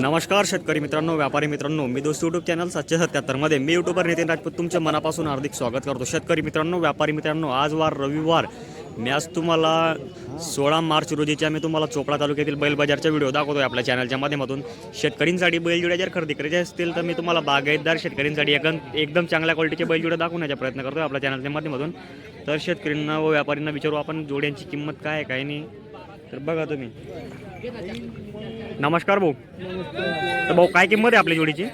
नमस्कार शेतकरी मित्रांनो व्यापारी मित्रांनो मी दोस्त यूट्यूब चॅनल सातशे सत्याहत्तरमध्ये. मी यूट्यूबर नितीन राजपूत तुमच्या मनापासून हार्दिक स्वागत करतो. शेतकरी मित्रांनो व्यापारी मित्रांनो आज वार रविवार. मी आज तुम्हाला सोळा मार्च रोजीच्या मी तुम्हाला चोपडा तालुक्यातील बैल बाजारचा व्हिडिओ दाखवतोय आपल्या चॅनलच्या माध्यमातून. शेतकऱ्यांसाठी बैलजोड्या जर खरेदी करायचे असतील तर मी तुम्हाला बागायतदार शेतकऱ्यांसाठी एकदम एकदम चांगल्या क्वालिटीचे बैलजुड्या दाखवण्याचा प्रयत्न करतोय आपल्या चॅनलच्या माध्यमातून. तर शेतकऱ्यांना व व्यापाऱ्यांना विचारू आपण जोड्यांची किंमत काय आहे काय नाही? तर बघा तुम्ही. नमस्कार भाऊ. तर भाऊ काय किंमत आहे आपल्या जोडीची?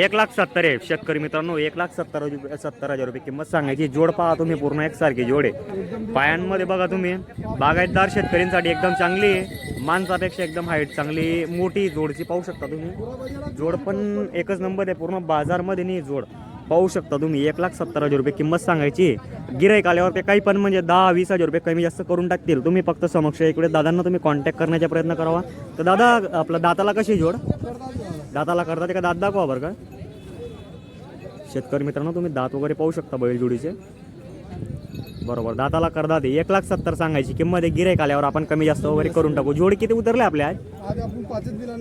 एक लाख सत्तर आहे. शेतकरी मित्रांनो एक लाख सत्तर सत्तर हजार रुपये किंमत सांगायची. जोड पहा तुम्ही पूर्ण एकसारखी जोड आहे. पायांमध्ये बघा तुम्ही बागायतदार शेतकऱ्यांसाठी एकदम चांगली आहे. माणसापेक्षा एकदम हाईट चांगली मोठी जोडची पाहू शकता तुम्ही. जोड पण एकच नंबर आहे. पूर्ण बाजारमध्ये नाही जोड. पाहू शकता तुम्ही एक लाख सत्तर हजार रुपये किंमत सांगायची. गिराईक आल्यावर ते काही पण म्हणजे दहा वीस हजार रुपये कमी जास्त करून टाकतील. तुम्ही फक्त समक्ष इकडे दादांना तुम्ही कॉन्टॅक्ट करण्याचा प्रयत्न करावा. तर दादा आपला दाताला कशी जोड? दाताला करता ते का दात दाखवा बरं का. शेतकरी मित्रांनो तुम्ही दात वगैरे पाहू शकता बैलजोडीचे बरोबर दाताला करदा ते. एक लाख सत्तर सांगायची किंमत आहे. गिराईक आल्यावर आपण कमी जास्त वगैरे करून टाकू. जोड किती उतरले आपले आज?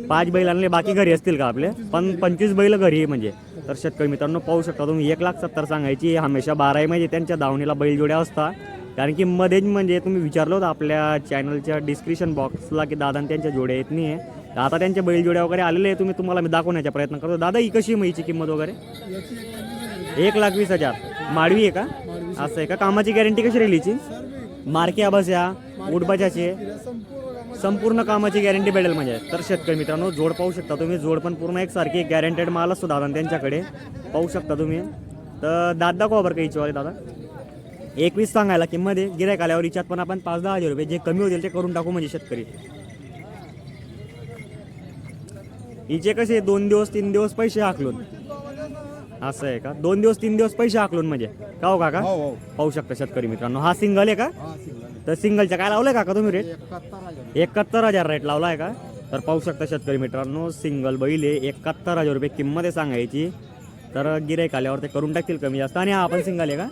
पाच बैल आणले बाकी घरी असतील का आपले? पण पंचवीस बैल घरी म्हणजे. तर शेतकरी मित्रांनो पाहू शकता तुम्ही एक लाख सत्तर सांगायची हमेशा बाराही म्हणजे त्यांच्या दावणीला बैलजोड्या असतात. कारण की मध्येच म्हणजे तुम्ही विचारलं होतं आपल्या चॅनलच्या डिस्क्रिप्शन बॉक्सला की दादा त्यांच्या जोड्या येत नाही आहे आता त्यांच्या बैलजोड्या वगैरे आलेले आहे तुम्ही तुम्हाला मी दाखवण्याचा प्रयत्न करतो. दादा ही कशी म्हैची किंमत वगैरे? एक लाख वीस हजार. माडवी आहे का? असं आहे का? कामाची गॅरंटी कशी राहिली हिची? सर्व मार्के उडबाजाचे. या कामात संपूर्ण कामाची गॅरंटी भेटेल म्हणजे. तर शेतकरी मित्रांनो जोड पाहू शकता तुम्ही. जोड पण पूर्ण एकसारखी गॅरंटेड माल असतो दादा त्यांच्याकडे. पाहू शकता तुम्ही. तर दादा दाखवा बरं का हिच्यावाले दादा. एकवीस सांगायला किंमत आहे. गिरायक आल्यावर हिच्यात पण आपण पाच दहा हजार रुपये जे कमी होतील ते करून टाकू म्हणजे शेतकरी. हिचे कसे दोन दिवस तीन दिवस पैसे हाकलून. असं आहे का? दोन दिवस तीन दिवस पैसे हाकलून म्हणजे. का हो काका? हो हो. पाहू शकता शेतकरी मित्रांनो. हा सिंगल आहे का? हा तर सिंगलच्या काय लावलंय काका तुम्ही रेट एकाहत्तर हजार. रेट लावला आहे का? तर पाहू शकता शेतकरी मित्रांनो सिंगल बैल आहे एकाहत्तर हजार रुपये किंमत आहे सांगायची. तर गिराईक आल्यावर ते करून टाकतील कमी जास्त. आणि हा आपण सिंगल आहे का?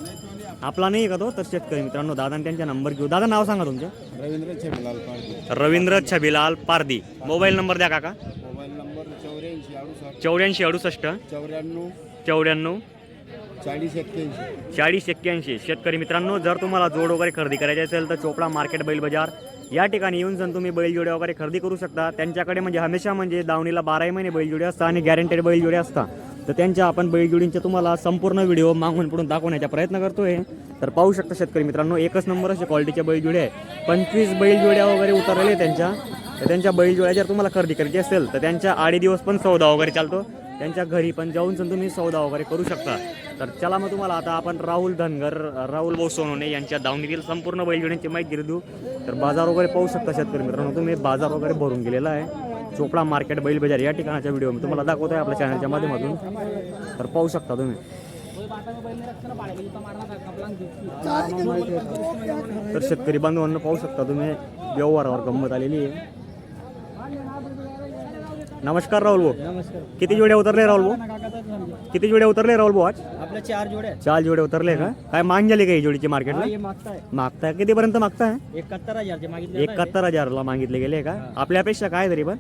आपला नाही का तो? तर शेतकरी मित्रांनो दादा त्यांच्या नंबर घेऊ. दादा नाव सांगा तुमचं. रवींद्र छेबलाल पाडगे रवींद्र छबिलाल पारदी मोबाईल नंबर द्या काका. मोबाईल नंबर चौऱ्याऐंशी अडुसष्ट. चौऱ्याऐंशी अडुसष्ट. चौऱ्याण्णव. चौऱ्याण्णव. चाळीस एक्क्याऐंशी. चाळीस एक्क्याऐंशी. शेतकरी मित्रांनो जर तुम्हाला जोड वगैरे खरेदी करायची असेल तर चोपडा मार्केट बैल बाजार या ठिकाणी येऊन जण तुम्ही बैलजोड्या वगैरे खरेदी करू शकता. त्यांच्याकडे म्हणजे हमेशा म्हणजे दावणीला बाराही महिने बैलजोडे असतात आणि गॅरंटेड बैलजोडे असतात. तर त्यांच्या आपण बैलजोडींचे तुम्हाला संपूर्ण व्हिडिओ मागून पुढून दाखवण्याचा प्रयत्न करतोय. तर पाहू शकता शेतकरी मित्रांनो एकच नंबर असे क्वालिटीच्या बैलजोड्या आहे पंचवीस बैलजोड्या वगैरे उतरलेले त्यांच्या. तर त्यांच्या बैलजोड्या जर तुम्हाला खरेदी करायची असेल तर त्यांच्या आडी दिवस पण सौदा वगैरे चालतो. त्यांच्या घरी पण जाऊन पण तुम्ही सौदा वगैरे करू शकता. तर चला मग तुम्हाला आता आपण राहुल धनगर राहुल भाऊ सोनवणे यांच्या दावणीतील संपूर्ण बैलजोड्यांची माहिती देऊ तर बाजार वगैरे पाहू शकता शेतकरी मित्रांनो तुम्ही. बाजार वगैरे भरून गेलेला आहे. चोपडा मार्केट बैल बाजार या ठिकाणाचा व्हिडिओ मी तुम्हाला दाखवतो आहे आपल्या चॅनलच्या माध्यमातून. तर पाहू शकता तुम्ही. तर शेतकरी बांधवांना पाहू शकता तुम्ही. व्यवहारावर गंमत आलेली आहे. नमस्कार राहुल भाऊ. नमस्कार. किती जोड्या उतरले राहुल भाऊ? किती जोड्या उतरले राहुल भाऊ आज? आपल्या चार जोड्या आहेत. चार जोडे उतरले का? काय मांग झाली का ही जोडीची हा, मार्केटला? हे मागताय. मागताय. कितीपर्यंत मागताय? एकाहत्तर हजारचे मागितले एकाहत्तर हजारला मागितले गेले का? आपल्या अपेक्षा काय तरी पण?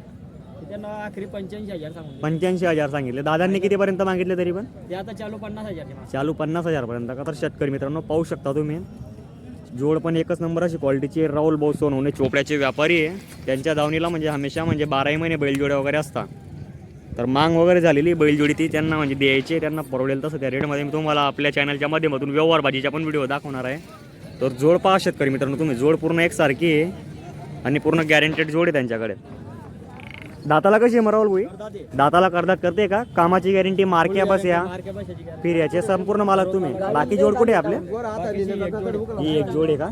त्यांना आखरी पंच्याऐंशी हजार सांगून दिले. पंच्याऐंशी हजार सांगितले. दादांनी कितीपर्यंत मागितले तरी पण? ते आता चालू पन्नास हजारचे मागतात. चालू पन्नास हजारपर्यंत का? तर शेतकरी मित्रांनो पाहू शकता तुम्ही. जोड पण एकच नंबर अशी क्वालिटीची राहुल भाऊ सोनवणे चोपड्याचे व्यापारी आहे. त्यांच्या धावणीला म्हणजे हमेशा म्हणजे बाराही महिने बैलजोड्या वगैरे असतात. तर मांग वगैरे झालेली बैलजोडी ती त्यांना म्हणजे द्यायची त्यांना परवडेल तसं त्या रेटमध्ये मी तुम्हाला आपल्या चॅनलच्या माध्यमातून व्यवहार भाजीचा पण व्हिडिओ दाखवणार आहे. तर जोड पहा शेतकरी मित्रांनो तुम्ही जोड पूर्ण एकसारखी आहे आणि पूर्ण गॅरंटेड जोड आहे त्यांच्याकडे. दाताला कशी आहे मरावल ते. दाताला करदात करते का? कामाची गॅरंटी मार्के बस या. मार्के पैशाची गॅरंटी. फिर याचे संपूर्ण मालक तुम्ही. बाकी जोड कुठे आहे आपले? ही एक जोड आहे का?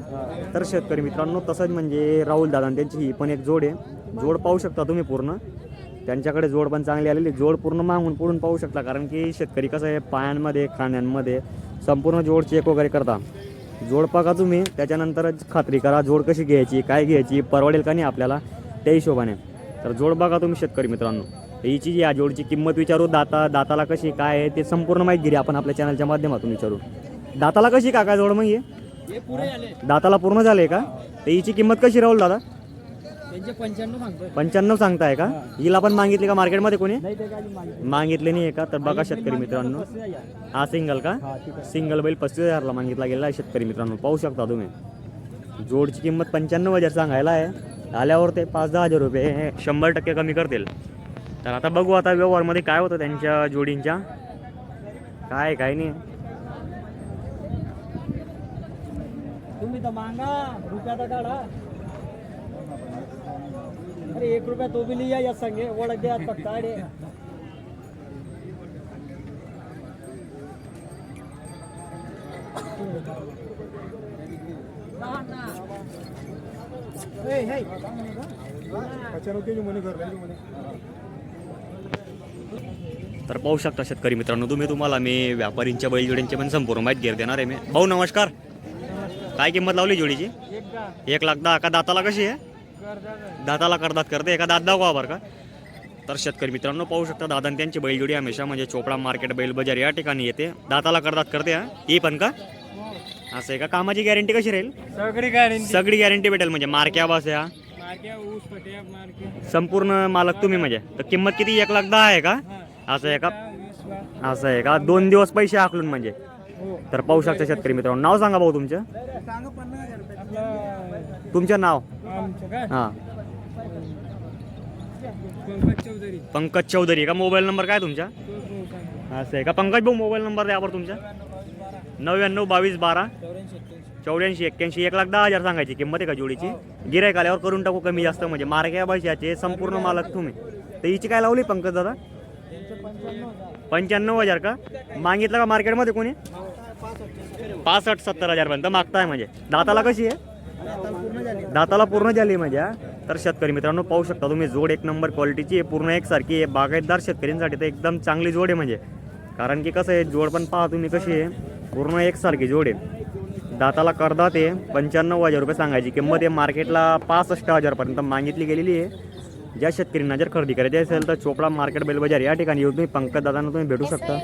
तर शेतकरी मित्रांनो तसंच म्हणजे राहुल दादा त्यांची ही पण एक जोड आहे. जोड पाहू शकता तुम्ही पूर्ण. त्यांच्याकडे जोड पण चांगली आलेली जोड पूर्ण मागून पुढून पाहू शकता कारण की शेतकरी कसं आहे पायांमध्ये खाण्यांमध्ये संपूर्ण जोड चेक वगैरे करता. जोड बघा तुम्ही त्याच्यानंतरच खात्री करा जोड कशी घ्यायची काय घ्यायची परवडेल का नाही आपल्याला त्या हिशोबाने. तर जोड बघा तुम्ही शेतकरी मित्रांनो. हिची जी या जोडची किंमत विचारू दाता दाताला कशी काय आहे ते संपूर्ण माहिती आपण आपल्या चॅनलच्या माध्यमातून विचारू. दाताला कशी काका जोड मग हे? दाताला पूर्ण झाले का? तर हिची किंमत कशी राहुल दादा? पंच्याण्णव सांगतोय. का? हिला पण मागितली का मार्केटमध्ये कोणी? काय मागितलं नाही. आहे का? तर बघा शेतकरी मित्रांनो. हा सिंगल का? सिंगल बैल पस्तीस हजारला मागितला गेला शेतकरी मित्रांनो. पाहू शकता तुम्ही. जोडची किंमत पंच्याण्णव हजार सांगायला आहे. आल्यावर ते पाच दहा हजार रुपये हे शंभर टक्के कमी करतील. तर आता बघू आता व्यवहारमध्ये काय होतं त्यांच्या जोडींच्या. काय काय नाही. तुम्ही तर मांगा रुपया तर काढा. अरे एक रुपया तो भी लिया या संगे. ओळख द्या Hey, hey. तर पाहू शकता शेतकरी मित्रांनो तुम्ही तुम्हाला मी व्यापारींच्या बैलजोड्यांची पण संपूर्ण माहिती घेर देणार आहे मी. भाऊ नमस्कार. काय किंमत लावली जोडीची? एक लाख दहा. का दाताला कशी आहे? दाताला करदात करते. एका दात दाखवा बरं का. तर शेतकरी मित्रांनो पाहू शकता दादा त्यांची बैलजोडी हमेशा म्हणजे चोपडा मार्केट बैल बाजार या ठिकाणी येते. दाताला करदात करते हा? ही पण का? असं आहे का? कामाची गॅरंटी कशी राहील? सगळी गाडी सगळी गॅरंटी भेटेल म्हणजे? मार्क्या बस या. मार्क्या ऊस पट्या मार्के. संपूर्ण मालक तुम्ही म्हणजे? तर किंमत किती? एक लाख दहा आहे का? असं आहे का? असं आहे का? दोन दिवस पैसे आखलून म्हणजे? हो. तर पाहू शकता शेतकरी मित्रांनो. नाव सांगा भाऊ तुमचं? तुमचं नाव? हां. पंकज चौधरी. पंकज चौधरी. का मोबाईल नंबर काय सांगा. असं आहे का? पंकज भाऊ मोबाईल नंबर द्या बरं तुमच्या नव्याण्णव बावीस बारा चौऱ्याऐंशी एक्क्याऐंशी एक लाख दहा हजार सांगायची. किंमत आहे का जोडीची? गिरायक आल्यावर करून टाकू कमी जास्त म्हणजे. मार्क्या भाषाचे संपूर्ण मालक तुम्ही. तर हिची काय लावली पंकज दादा? पंच्याण्णव हजार का? मागितलं का मार्केटमध्ये कोणी? पासष्ट सत्तर हजार पर्यंत मागताय म्हणजे. दाताला कशी आहे? दाताला पूर्ण झाली म्हणजे तर शेतकरी मित्रांनो पाहू शकता तुम्ही जोड एक नंबर क्वालिटीची आहे पूर्ण एकसारखी आहे. बागायतदार शेतकऱ्यांसाठी तर एकदम चांगली जोड आहे म्हणजे. कारण की कसं आहे जोड पण पाहा तुम्ही कशी आहे. पूर्ण एकसारखी जोड. आहे दाताला करदात आहे. पंच्याण्णव हजार रुपये सांगायची किंमत आहे. मार्केटला पासष्ट हजारपर्यंत मागितली गेलेली आहे. ज्या शेतकऱ्यांना जर खरेदी करायची असेल तर चोपडा मार्केट बेल बाजार या ठिकाणी येऊन तुम्ही पंकज दादांना तुम्ही भेटू शकता.